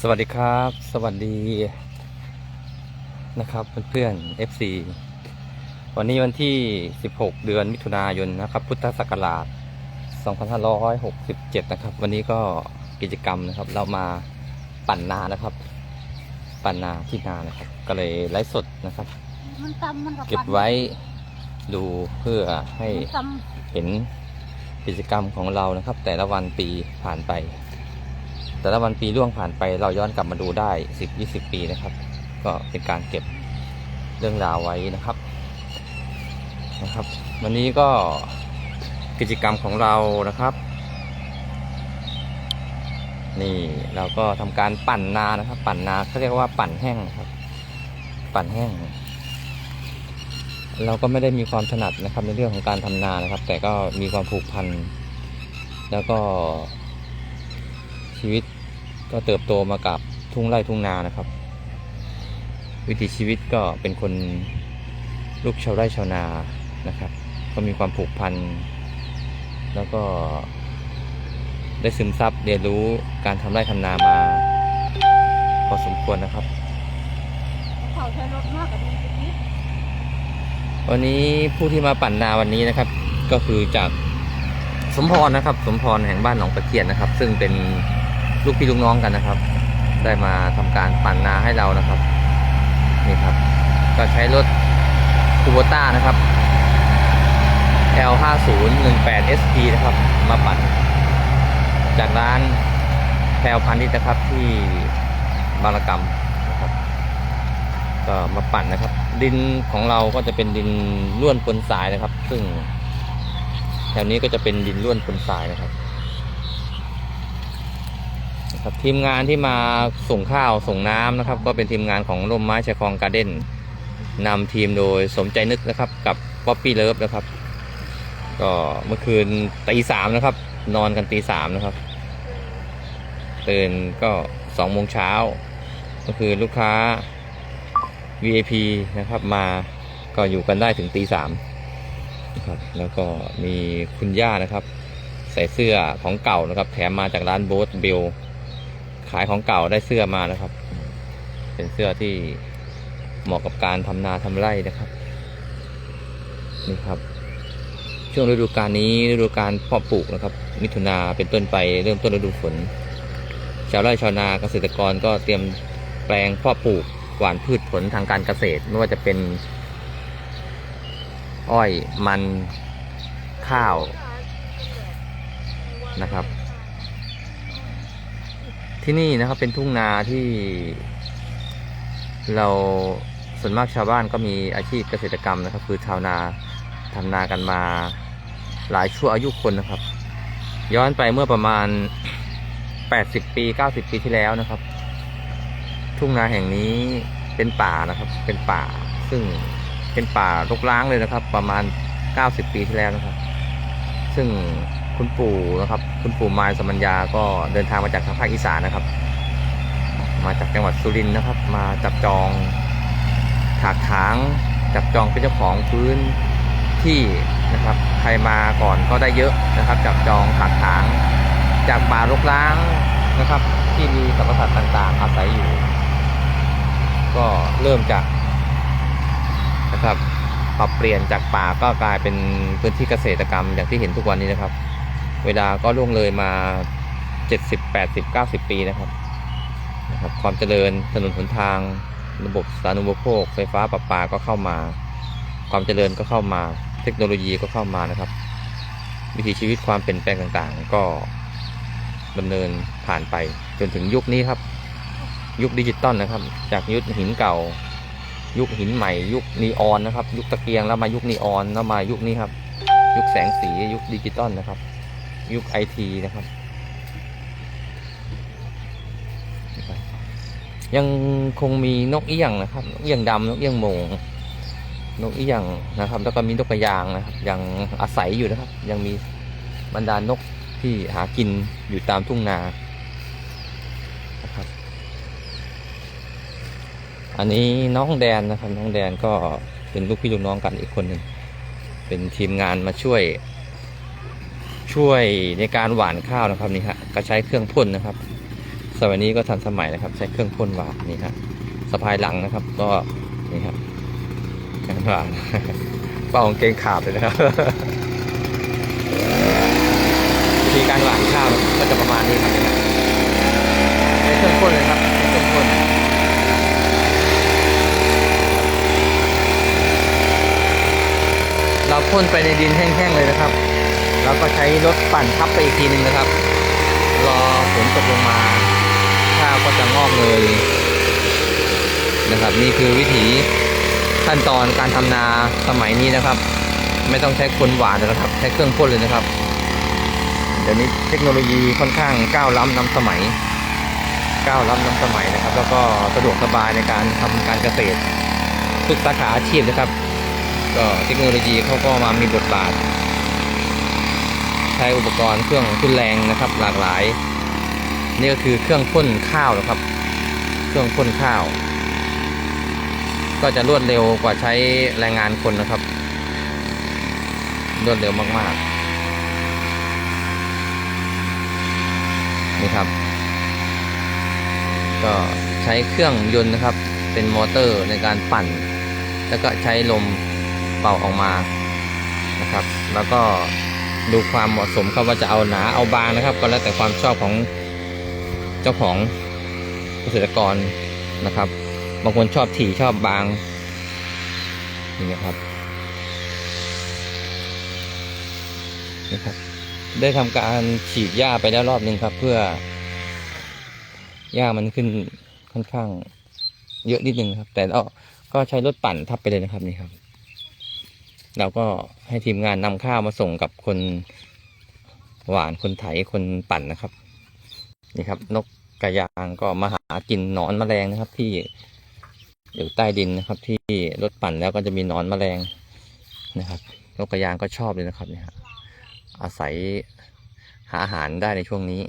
สวัสดีครับ สวัสดีนะครับเพื่อนๆ FC วันนี้วันที่ 16 เดือนมิถุนายนนะครับ พุทธศักราช 2567 นะครับ วันนี้ก็กิจกรรมนะครับ เรามาปั่นนานะครับ ปั่นนาที่นานะครับ ก็เลยไลฟ์สดนะครับ มันตำมันเก็บไว้ดูเพื่อให้ตเห็นกิจกรรมของเรานะครับ แต่ละวันปีผ่านไป แต่ละวันปีล่วงผ่านไปเราย้อนกลับมาดูได้ 10 20 ปีนะครับ ก็เป็นการเก็บเรื่องราวไว้นะครับนะครับ วันนี้ก็กิจกรรมของเรานะครับ นี่เราก็ทำการปั่นนานะครับ ปั่นนาเขาเรียกว่าปั่นแห้งครับ ปั่นแห้ง เราก็ไม่ได้มีความถนัดนะครับ ในเรื่องของการทำนานะครับ แต่ก็มีความผูกพันแล้วก็ชีวิต ก็เติบโตมากับทุ่งไร่ทุ่งนานะครับ วิถีชีวิตก็เป็นคนลูกชาวไร่ชาวนานะครับ ก็มีความผูกพัน แล้วก็ได้ซึมซับเรียนรู้การทำไร่ทำนามา พอสมควรนะครับเขาใช้รถมากกว่าดีกว่านี้วันนี้ผู้ที่มาปั่นนาวันนี้นะครับ ก็คือจากสมพรนะครับ สมพรแห่งบ้านหนองตะเคียนนะครับ ซึ่งเป็น ลูกพี่ลูกน้องกันนะครับ ได้มาทำการปั่นนาให้เรานะครับนี่ครับ ก็ใช้รถคูโบต้านะครับ L5018 SP นะครับ มาปั่น จากร้านแพรวพันนิดนะครับที่บางระกำนะครับก็มาปั่นนะครับ ดินของเราก็จะเป็นดินล้วนปนทรายนะครับ ซึ่งแถวนี้ก็จะเป็นดินล้วนปนทรายนะครับ ครับทีมงานที่มาส่งข้าวส่งน้ำนะครับ ก็เป็นทีมงานของร่มไม้ชายคลองการ์เด้นนำทีมโดยสมใจนึกนะครับ กับป๊อปปี้เลิฟนะครับ ก็เมื่อคืนตีสามนะครับ นอนกันตีสามนะครับตื่นก็สองโมงเช้าก็คือลูกค้า VIP นะครับ มาก็อยู่กันได้ถึงตีสามนะครับแล้วก็มีคุณย่านะครับ ใส่เสื้อของเก่านะครับ แถมมาจากร้านโบ๊ทเบล ขายของเก่าได้เสื้อมานะครับ เป็นเสื้อที่เหมาะกับการทำนาทำไร่นะครับ นี่ครับ ช่วงฤดูกาลนี้ฤดูกาลเพาะปลูกนะครับ มิถุนาเป็นต้นไปเริ่มต้นฤดูฝน ชาวไร่ชาวนาเกษตรกรก็เตรียมแปลงเพาะปลูกหว่านพืชผลทางการเกษตร ไม่ว่าจะเป็น อ้อยมันข้าวนะครับ ที่นี่นะครับเป็นทุ่งนาที่เราส่วนมากชาวบ้านก็มีอาชีพเกษตรกรรมนะครับ คือชาวนาทำนากันมาหลายชั่วอายุคนนะครับ ย้อนไปเมื่อประมาณ 80 ปี 90 ปีที่แล้วนะครับ ทุ่งนาแห่งนี้เป็นป่านะครับ เป็นป่า ซึ่งเป็นป่ารกร้างเลยนะครับ ประมาณ 90 ปีที่แล้วนะครับ ซึ่ง คุณปู่นะครับ คุณปู่มายสมัญญาก็เดินทางมาจากทางภาคอีสานนะครับ มาจากจังหวัดสุรินทร์นะครับ มาจับจองถากถางจับจองเป็นเจ้าของพื้นที่นะครับใครมาก่อนก็ได้เยอะนะครับ จับจองถากถางจากป่ารกร้างนะครับ ที่มีสรรพสัตว์ต่างๆ อาศัยอยู่ ก็เริ่มจากนะครับปรับเปลี่ยนจากป่าก็กลายเป็นพื้นที่เกษตรกรรมอย่างที่เห็นทุกวันนี้นะครับ เวลาก็ล่วงเลยมา 70 80 90 ปีนะครับนะครับ ความเจริญถนนหนทาง ระบบสาธารณูปโภค ไฟฟ้าประปาก็เข้ามา ความเจริญก็เข้ามา เทคโนโลยีก็เข้ามานะครับ วิถีชีวิตความเปลี่ยนแปลงต่างๆ ก็ดำเนินผ่านไปจนถึงยุคนี้ครับ ยุคดิจิตอลนะครับ จากยุคหินเก่า ยุคหินใหม่ ยุคนีออนนะครับ ยุคตะเกียงแล้วมายุคนีออนแล้วมายุคนี้ครับ ยุคแสงสียุคดิจิตอลนะครับ ยุคไอทีนะครับยังคงมีนกเอี้ยงนะครับ นกเอี้ยงดำนกเอี้ยงโมง นกเอี้ยงนะครับ แล้วก็มีนกกระยางนะครับ ยังอาศัยอยู่นะครับ ยังมีบรรดานกที่หากินอยู่ตามทุ่งนานะครับ อันนี้น้องแดนนะครับ น้องแดนก็เป็นลูกพี่ลูกน้องกันอีกคนหนึ่งเป็นทีมงานมาช่วย ช่วยในการหว่านข้าวนะครับนี่ฮะก็ใช้เครื่องพ่นนะครับสมัยนี้ก็ทันสมัยนะครับ ใช้เครื่องพ่นหวานนี่ฮะสะพายหลังนะครับ ก็นี่ครับแข็งหวานเป้ากางเกงขาดเลยนะครับวิธีการหวานข้าวก็จะประมาณนี้ครับนี่ครับใช้เครื่องพ่นเลยครับใช้เครื่องพ่นเราพ่นไปในดินแห้งๆเลยนะครับ แล้วก็ใช้รถปั่นทับไปอีกทีหนึ่งนะครับ รอฝนตกลงมา ข้าวก็จะงอกเลยนะครับ นี่คือวิถีขั้นตอนการทำนาสมัยนี้นะครับ ไม่ต้องใช้คนหวานนะครับ ใช้เครื่องพ่นเลยนะครับ เดี๋ยวนี้เทคโนโลยีค่อนข้างก้าวล้ำนำสมัย ก้าวล้ำนำสมัยนะครับ แล้วก็สะดวกสบายในการทำการเกษตรทุกสาขาอาชีพนะครับ ก็เทคโนโลยีเขาก็มามีบทบาท ใช้อุปกรณ์เครื่องทุนแรงนะครับ หลากหลาย นี่ก็คือเครื่องพ่นข้าวนะครับ เครื่องพ่นข้าว ก็จะรวดเร็วกว่าใช้แรงงานคนนะครับ รวดเร็วมากๆ นี่ครับ ก็ใช้เครื่องยนต์นะครับ เป็นมอเตอร์ในการปั่น แล้วก็ใช้ลมเป่าออกมานะครับ แล้วก็ ดูความเหมาะสมครับว่าจะเอาหนาเอาบางนะครับ ก็แล้วแต่ความชอบของเจ้าของเกษตรกรนะครับ บางคนชอบถี่ชอบบางนี่นะครับนี่ครับ ได้ทำการฉีดหญ้าไปแล้วรอบหนึ่งครับ เพื่อหญ้ามันขึ้นค่อนข้าง เยอะนิดนึงครับ แต่ก็ใช้รถปั่นทับไปเลยนะครับนี่ครับ เราก็ให้ทีมงานนำข้าวมาส่งกับคนหวานคนไถคนปั่นนะครับ นี่ครับ นกกระยางก็มาหากินหนอนแมลงนะครับ ที่อยู่ใต้ดินนะครับ ที่รถปั่นแล้วก็จะมีหนอนแมลงนะครับ นกกระยางก็ชอบเลยนะครับเนี่ยอาศัยหาอาหารได้ในช่วงนี้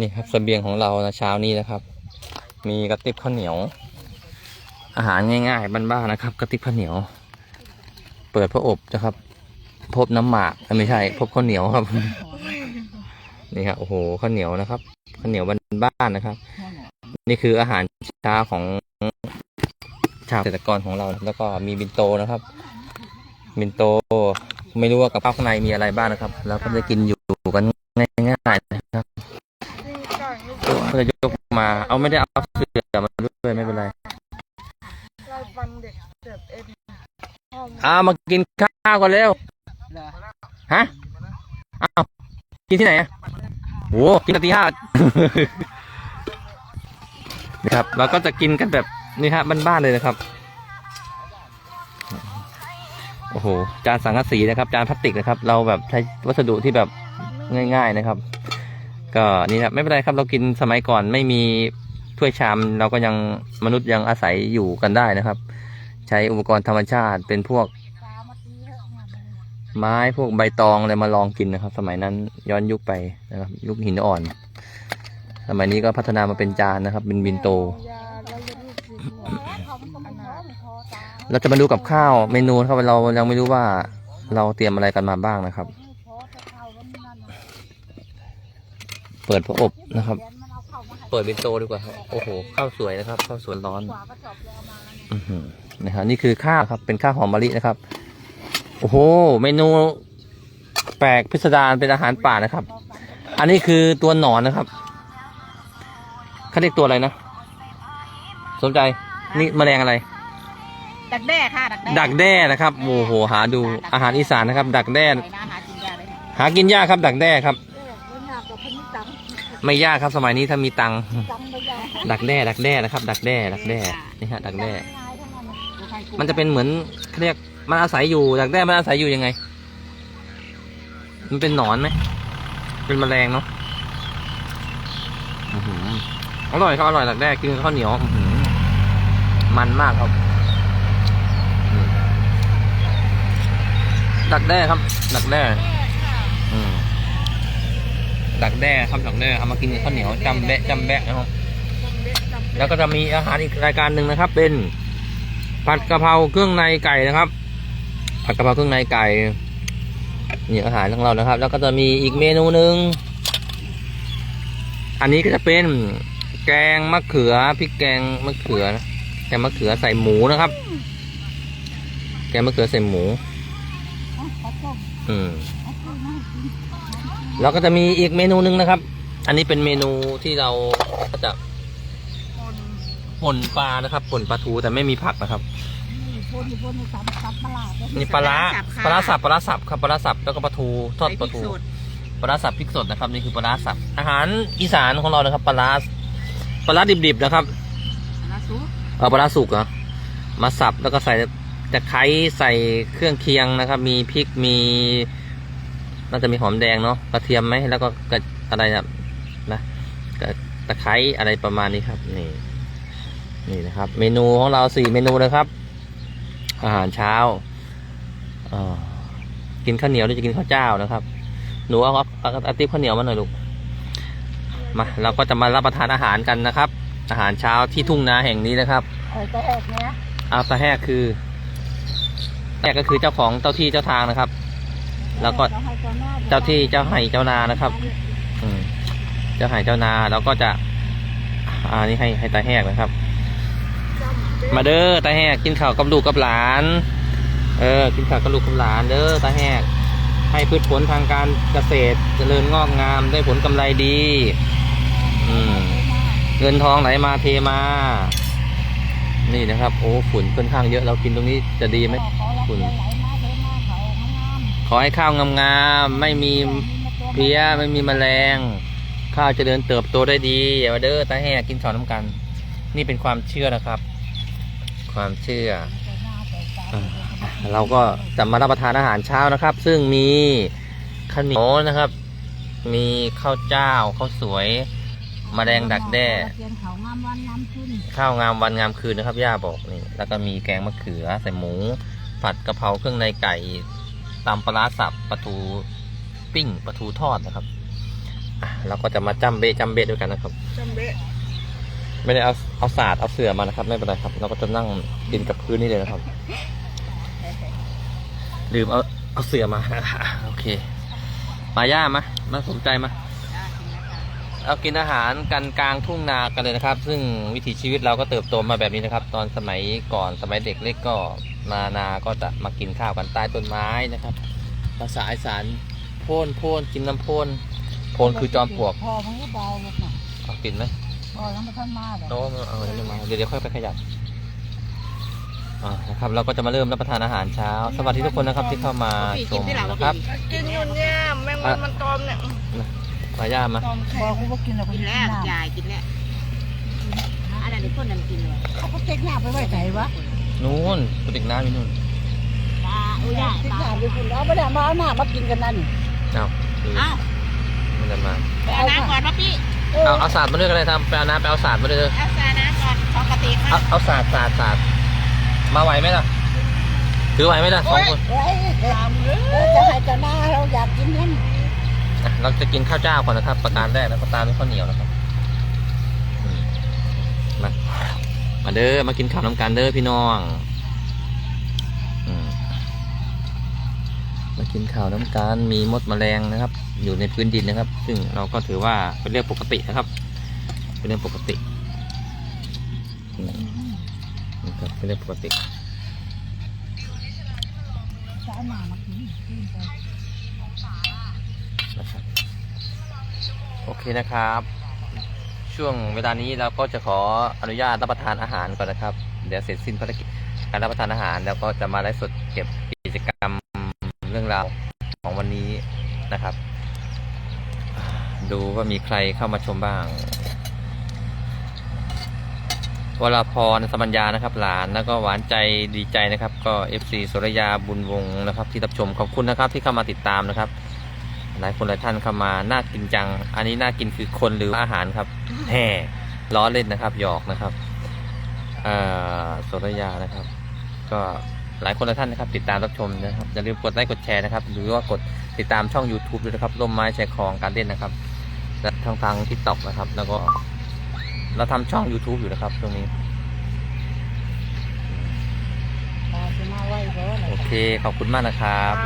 นี่ครับเสบียงของเรานะเช้านี้นะครับ มีกระติบข้าวเหนียว อาหารง่ายๆบ้านๆนะครับ กระติบข้าวเหนียว เปิดพระอบนะครับ พบน้ำหมากไม่ใช่ พบข้าวเหนียวครับ นี่ครับโอ้โหข้าวเหนียวนะครับข้าวเหนียวบ้านๆนะครับ นี่คืออาหารเช้าของชาวเกษตรกรของเรา แล้วก็มีบินโตนะครับ บินโตไม่รู้ว่ากับข้าวข้างในมีอะไรบ้างนะครับ แล้วก็จะกินอยู่กันง่ายๆนะครับ ก็จะยกมา เอาไม่ได้เอาเสือมาด้วยไม่เป็นไรไล่ฟันเด็กเจ็บเอ็นห้องเอามากินข้าวก่อนเร็วฮะอ้าวกินที่ไหนอะโหกินกันตีห้านะครับเราก็จะกินกันแบบนี่ฮะบ้านๆเลยนะครับโอ้โหจานสังกะสีนะครับ จานพลาสติกนะครับ เราแบบใช้วัสดุที่แบบง่าย ๆนะครับ ก็นี่ครับไม่เป็นไรครับเรากินสมัยก่อนไม่มีถ้วยชามเราก็ยังมนุษย์ยังอาศัยอยู่กันได้นะครับ ใช้อุปกรณ์ธรรมชาติเป็นพวก ไม้พวกใบตองอะไรมาลองกินนะครับ สมัยนั้นย้อนยุคไปนะครับ ยุคหินอ่อน สมัยนี้ก็พัฒนามาเป็นจานนะครับเป็นบินโต้เราจะมาดูกับข้าวเมนูครับเรายังไม่รู้ว่าเราเตรียมอะไรกันมาบ้างนะครับ เปิดพระอบนะครับ เปิดบินโตดีกว่าครับโอ้โหข้าวสวยนะครับข้าวสวยร้อนอือหือนะครับนี่คือข้าวครับ เป็นข้าวหอมมะลินะครับ โอ้โห เมนู แปลกพิสดารเป็นอาหารป่านะครับ อันนี้คือตัวหนอนนะครับเขาเรียกตัวอะไรนะสนใจนี่แมลงอะไร ดักแด้ค่ะ ดักแด้ดักแด้นะครับโอ้โหหาดูอาหารอีสานนะครับ ดักแด้ไหนนะหากินยาเลยเนี่ยหากินยากครับ ดักแด้ครับ ไม่ยากครับสมัยนี้ถ้ามีตังค์จังไปยาดักแด้ดักแด้นะครับ ดักแด้ดักแด้นี่ฮะดักแด้ง่ายทั้งนั้นดูใครกินมันจะเป็นเหมือนเขาเรียกมันอาศัยอยู่ ดักแด้มันอาศัยอยู่ยังไง มันเป็นหนอนไหมเป็นแมลงเนาะอื้อหืออร่อยครับอร่อยดักแด้กินกับข้าวเหนียวอื้อหือมันมากครับอืมดักแด้ครับ ดักแด้ อืม ดักแด้ครับดักแด้เอามากินกับข้าวเหนียวจำแบะจำแบะนะครับ แล้วก็จะมีอาหารอีกรายการหนึ่งนะครับ เป็นผัดกะเพราเครื่องในไก่นะครับ ผัดกะเพราเครื่องในไก่นี่อาหารของเรานะครับ แล้วก็จะมีอีกเมนูหนึ่งอันนี้ก็จะเป็นแกงมะเขือพริกแกงมะเขือแกงมะเขือใส่หมูนะครับ แกงมะเขือใส่หมู อืมแล้วก็จะมีอีกเมนูหนึ่งนะครับ อันนี้เป็นเมนูที่เราก็จะคนป่นปลานะครับป่นปลาทูแต่ไม่มีผักนะครับนี่ปลาร้าปลาร้าสับปลาร้าสับครับปลาร้าสับแล้วก็ปลาทูทอดปลาทูใส่พริกสดปลาร้าสับพริกสดนะครับนี่คือปลาร้าสับอาหารอีสานของเรานะครับปลาร้าปลาร้าดิบๆนะครับแล้วซุปเออปลาร้าสุกเหรอมาสับแล้วก็ใส่ ตะไคร้ใส่เครื่องเคียงนะครับ มีพริกมีน่าจะมีหอมแดงเนาะกระเทียมไหมแล้วก็กระอะไรนะนะกระตะไคร้อะไรประมาณนี้ครับ นี่ นี่นะครับ เมนูของเราสี่เมนูเลยครับ อาหารเช้าเอ่อกินข้าวเหนียวหรือจะกินข้าวเจ้านะครับ หนูเอาเอาเอาเอาติ๊บข้าวเหนียวมาหน่อยลูกมาเราก็จะมารับประทานอาหารกันนะครับ อาหารเช้าที่ทุ่งนาแห่งนี้นะครับไอ้ตะแอกเนี้ยอาตาแหกคือ แหกก็คือเจ้าของเจ้าที่เจ้าทางนะครับ แล้วก็เจ้าที่เจ้าไห่เจ้านานะครับ อืมเจ้าไห่เจ้านาเราก็จะ อ่านี่ให้ให้ตาแหกนะครับ มาเด้อตาแหกกินข้าวกับลูกกับหลาน เออ กินข้าวกับลูกกับหลาน เด้อตาแหกให้พืชผลทางการเกษตรเจริญงอกงามได้ผลกำไรดี อืมเงินทองไหลมาเทมา นี่นะครับ โอ้ฝุ่นค่อนข้างเยอะเรากินตรงนี้จะดีไหม ฝุ่นขอให้ข้าวงามๆไม่มีเพี้ยไม่มีแมลง ข้าวเจริญเติบโตได้ดีอย่ามาเด้อตาแหกกินข้าวน้ำกัน นี่เป็นความเชื่อนะครับ ความเชื่ออ่าเราก็จะมารับประทานอาหารเช้านะครับ ซึ่งมีข้าวเหนียวนะครับ มีข้าวเจ้าข้าวสวยมแมลงดักแด้ข้าวงามวันงามคืนนะครับ ย่าบอกนี่แล้วก็มีแกงมะเขือใส่หมู ผัดกะเพราเครื่องในไก่ตำปลาร้าสับปลาทูปิ้งปลาทูทอดนะครับอะเราก็จะมาจำเบะจำเบะด้วยกันนะครับจำเด็กไม่ได้เอาเอาศาสตร์เอาเสื่อมานะครับ ไม่เป็นไรครับ เราก็จะนั่งกินกับพื้นนี่เลยนะครับลืมเอาเอาเสื่อมาโอเค มาย่ามามาสนใจมา เอากินอาหารกันกลางทุ่งนากันเลยนะครับ ซึ่งวิถีชีวิตเราก็เติบโตมาแบบนี้นะครับ ตอนสมัยก่อนสมัยเด็กเล็กก็มานาก็จะมากินข้าวกันใต้ต้นไม้นะครับ ภาษาอีสานโพ่นโพ่นกินน้ำโพ่นโพ่นคือจอมปลวกพอมันก็เบาลงน่ะเอากินไหมพอแล้วมันท่านมาเลยโน้มเอาเดี๋ยวมาเดี๋ยวเดี๋ยวค่อยไปขยับอ่านะครับเราก็จะมาเริ่มรับประทานอาหารเช้า สวัสดีทุกคนนะครับที่เข้ามาชมนะครับกินอยู่เนี่ยแมงมันมันตอมเนี่ย มาย่ามาตอมแข็งบอกกูว่ากินแล้วกินแล้วยายกินแล้วอันนั้นนี่คนนั้นกินเลยเขาก็เจ๊กหน้าไปไว้ไหนวะนู่นกระติกน้ำอยู่นู่นตาอุ้ยยายเจ๊กตาหน้าไปคุณเอาไปเนี่ยมาเอาหน้ามากินกันนั่นเอ้าดูเอ้ามันจะมา ไปเอาน้ำก่อนพ่อพี่เอาเอาศาสตร์มาด้วยกันเลยทำไปเอาน้ำไปเอาศาสตร์มาด้วยเลยเอาซาน้ำก่อนปกติคเอารับเอาศาสตร์ศาสตร์ศาสตร์มาไหวไหมล่ะถือไหวไหมล่ะสองคนเฮ้ยตามเลยจะให้จะหน้าเราอยากกินนั่นอะ เราจะกินข้าวเจ้าก่อนนะครับ ประการแรกแล้วก็ตามด้วยข้าวเหนียวนะครับมามาเด้อมากินข้าวน้ำกันเด้อพี่น้องมากินข้าวน้ำกันมีมดแมลงนะครับ อยู่ในพื้นดินนะครับ ซึ่งเราก็ถือว่าเป็นเรื่องปกตินะครับ เป็นเรื่องปกตินะครับเป็นเรื่องปกติ จะเอาหน้ามากินกินไป นะครับ โอเคนะครับ ช่วงเวลานี้เราก็จะขออนุญาตรับประทานอาหารก่อนนะครับ เดี๋ยวเสร็จสิ้นภารกิจการรับประทานอาหาร แล้วก็จะมาไลฟ์สดเก็บกิจกรรมเรื่องราวของวันนี้นะครับ ดูว่ามีใครเข้ามาชมบ้างวราพรสมัญญานะครับ หลานแล้วก็หวานใจดีใจนะครับ ก็ FC สุรยาบุญวงศ์นะครับ ที่รับชมขอบคุณนะครับที่เข้ามาติดตามนะครับ หลายคนหลายท่านเข้ามาน่ากินจัง อันนี้น่ากินคือคนหรืออาหารครับแห่ล้อเล่นนะครับ หยอกนะครับเอ่อโสรยานะครับ ก็หลายคนหลายท่านนะครับ ติดตามรับชมนะครับอย่าลืมกดไลค์กดแชร์นะครับ หรือว่ากดติดตามช่อง YouTube ด้วยนะครับร่มไม้แชร์คลองการเล่นนะครับและทางทางทิกตอกนะครับ แล้วก็เราทำช่อง YouTube อยู่นะครับ ตรงนี้ปลาจะมาไหวเพราะอะไรโอเค ขอบคุณมากนะครับ